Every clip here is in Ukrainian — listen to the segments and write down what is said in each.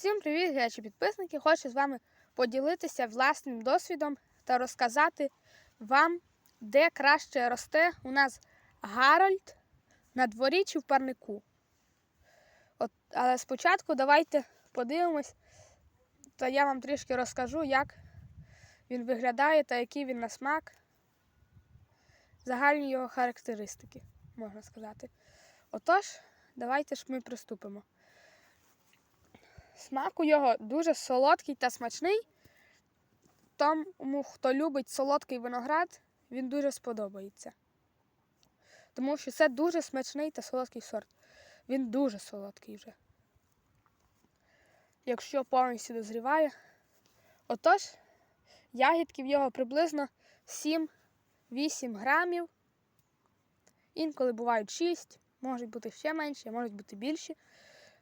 Всім привіт, глядачі підписники! Хочу з вами поділитися власним досвідом та розказати вам, де краще росте у нас Гарольд на дворі чи в парнику. От, але спочатку давайте подивимось, та я вам трішки розкажу, як він виглядає та який він на смак. Загальні його характеристики, можна сказати. Отож, давайте ж ми приступимо. Смак у його дуже солодкий та смачний. Тому, хто любить солодкий виноград, він дуже сподобається. Тому що це дуже смачний та солодкий сорт. Він дуже солодкий вже. Якщо повністю дозріває. Отож, ягідки в його приблизно 7-8 грамів. Інколи бувають 6, можуть бути ще менші, можуть бути більші.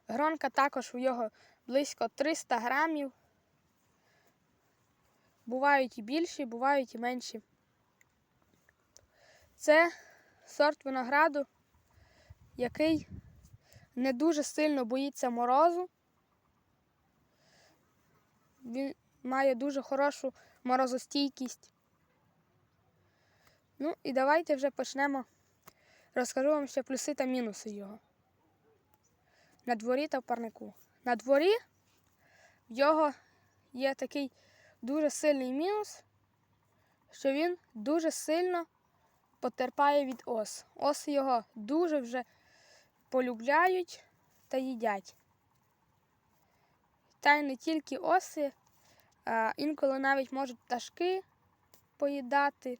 Гронка також у його близько 300 грамів. Бувають і більші, бувають і менші. Це сорт винограду, який не дуже сильно боїться морозу. Він має дуже хорошу морозостійкість. Ну і давайте вже почнемо. Розкажу вам ще плюси та мінуси його. На дворі та в парнику. На дворі в його є такий дуже сильний мінус, що він дуже сильно потерпає від ос. Оси його дуже вже полюбляють та їдять. Та й не тільки оси, а інколи навіть можуть пташки поїдати,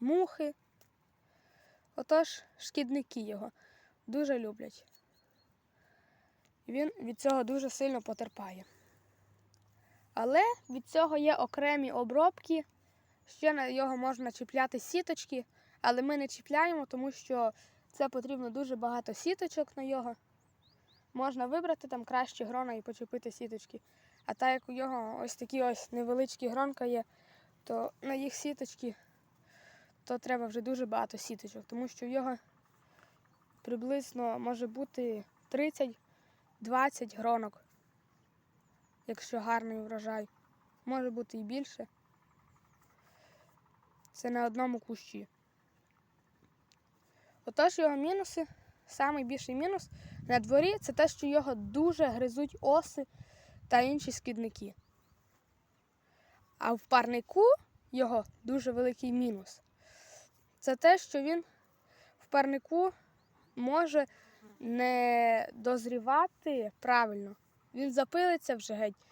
мухи. Отож, шкідники його дуже люблять. Він від цього дуже сильно потерпає. Але від цього є окремі обробки. Ще на його можна чіпляти сіточки, але ми не чіпляємо, тому що це потрібно дуже багато сіточок на його. Можна вибрати там кращі грона і почепити сіточки. А так як у його ось такі ось невеличкі гронка є, то на їх сіточки то треба вже дуже багато сіточок, тому що в його приблизно може бути 30 20 гронок, якщо гарний врожай. Може бути і більше. Це на одному кущі. Отож його мінуси, найбільший мінус на дворі це те, що його дуже гризуть оси та інші шкідники. А в парнику його дуже великий мінус. Це те, що він в парнику може не дозрівати правильно. Він запилиться вже геть,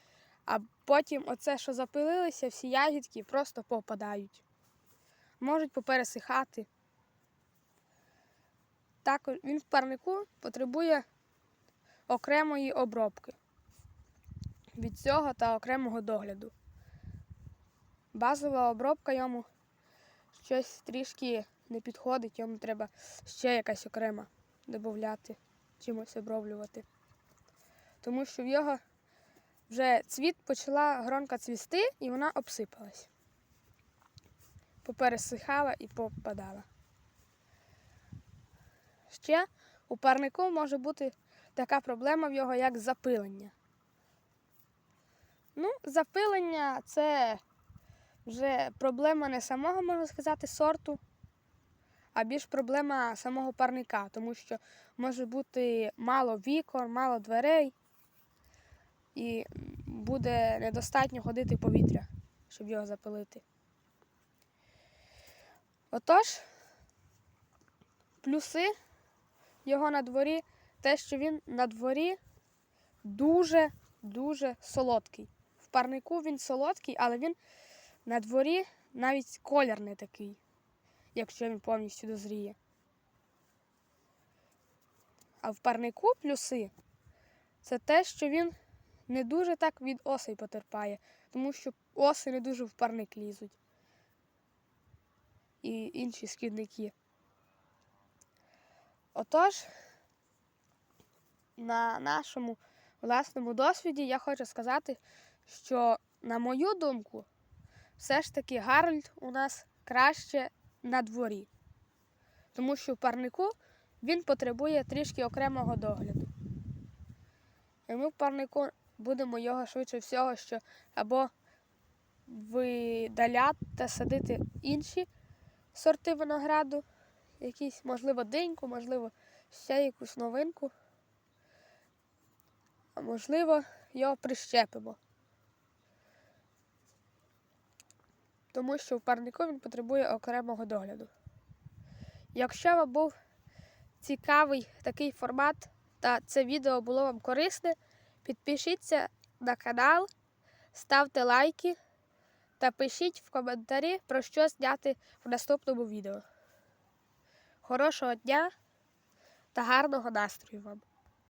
а потім оце, що запилилися, всі ягідки просто попадають. Можуть попересихати. Також він в парнику потребує окремої обробки від цього та окремого догляду. Базова обробка йому щось трішки не підходить, йому треба ще якась окрема додати, чимось оброблювати. Тому що в його вже цвіт почала гронка цвісти і вона обсипалась. Попересихала і попадала. Ще у парнику може бути така проблема в його, як запилення. Ну, запилення це вже проблема не самого, можна сказати, сорту, а більш проблема самого парника, тому що може бути мало вікон, мало дверей, і буде недостатньо ходити повітря, щоб його запилити. Отож, плюси його на дворі, те, що він на дворі дуже-дуже солодкий. В парнику він солодкий, але він на дворі навіть колір не такий якщо він повністю дозріє. А в парнику плюси це те, що він не дуже так від осей потерпає, тому що оси не дуже в парник лізуть. І інші шкідники. Отож, на нашому власному досвіді я хочу сказати, що, на мою думку, все ж таки Гарольд у нас краще на дворі. Тому що в парнику він потребує трішки окремого догляду. І ми в парнику будемо його швидше всього, що або видаляти та садити інші сорти винограду, якісь, можливо, диньку, можливо, ще якусь новинку. А можливо, його прищепимо. Тому що в парнику він потребує окремого догляду. Якщо вам був цікавий такий формат та це відео було вам корисне, підпишіться на канал, ставте лайки та пишіть в коментарі, про що зняти в наступному відео. Хорошого дня та гарного настрою вам!